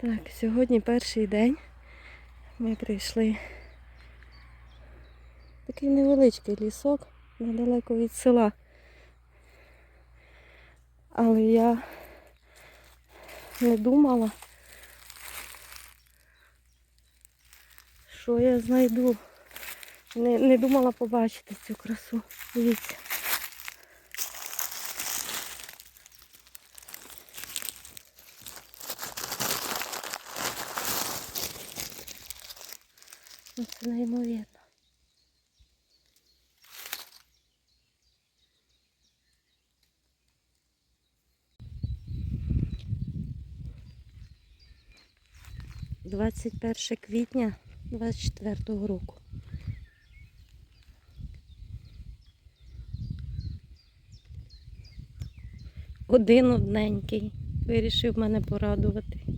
Так, сьогодні перший день. Ми прийшли. Такий невеличкий лісок недалеко від села. Але я не думала, що я знайду. Не, не думала побачити цю красу. Дивіться. Ну, Це неймовірно. Двадцять перше квітня 24-го року. Один одненький. Вирішив мене порадувати.